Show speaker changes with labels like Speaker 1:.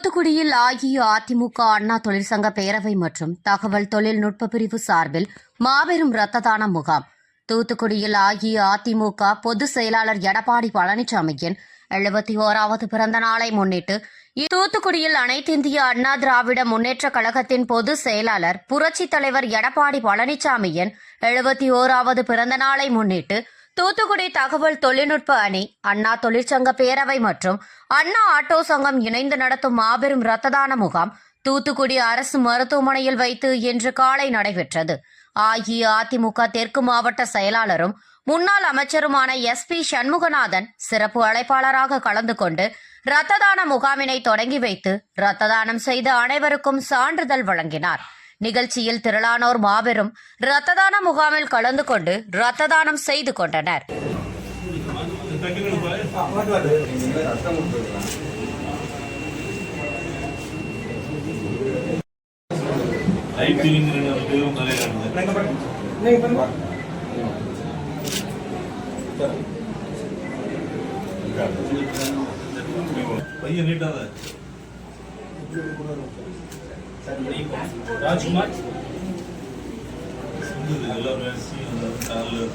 Speaker 1: தூத்துக்குடியில் அஇஅதிமுக அண்ணா தொழிற்சங்க பேரவை மற்றும் தகவல் தொழில்நுட்ப பிரிவு சார்பில் மாபெரும் இரத்த தான முகாம். தூத்துக்குடியில் அஇஅதிமுக பொதுச் செயலாளர் எடப்பாடி பழனிசாமியின் எழுபத்தி ஓராவது பிறந்த நாளை முன்னிட்டு தூத்துக்குடியில் அனைத்திந்திய அண்ணா திராவிட முன்னேற்ற கழகத்தின் பொதுச் செயலாளர் புரட்சித் தலைவர் எடப்பாடி பழனிசாமியின் எழுபத்தி ஓராவது பிறந்த நாளை முன்னிட்டு தூத்துக்குடி தகவல் தொழில்நுட்ப அணி அண்ணா தொழிற்சங்க பேரவை மற்றும் அண்ணா ஆட்டோ சங்கம் இணைந்து நடத்தும் மாபெரும் இரத்த தான முகாம் தூத்துக்குடி அரசு மருத்துவமனையில் வைத்து இன்று காலை நடைபெற்றது. அஇஅதிமுக தெற்கு மாவட்ட செயலாளரும் முன்னாள் அமைச்சருமான எஸ் பி சண்முகநாதன் சிறப்பு அழைப்பாளராக கலந்து கொண்டு இரத்த தான முகாமினை தொடங்கி வைத்து இரத்த தானம் செய்த அனைவருக்கும் சான்றிதழ் வழங்கினார். நிகழ்ச்சியில் திரளானோர் மாபெரும் இரத்த தான முகாமில் கலந்து கொண்டு இரத்த தானம் செய்து கொண்டனர்.
Speaker 2: பையன் நீட்டாத
Speaker 3: ராஜ்குமார்
Speaker 2: சிந்தது எல்லாரும் காலில்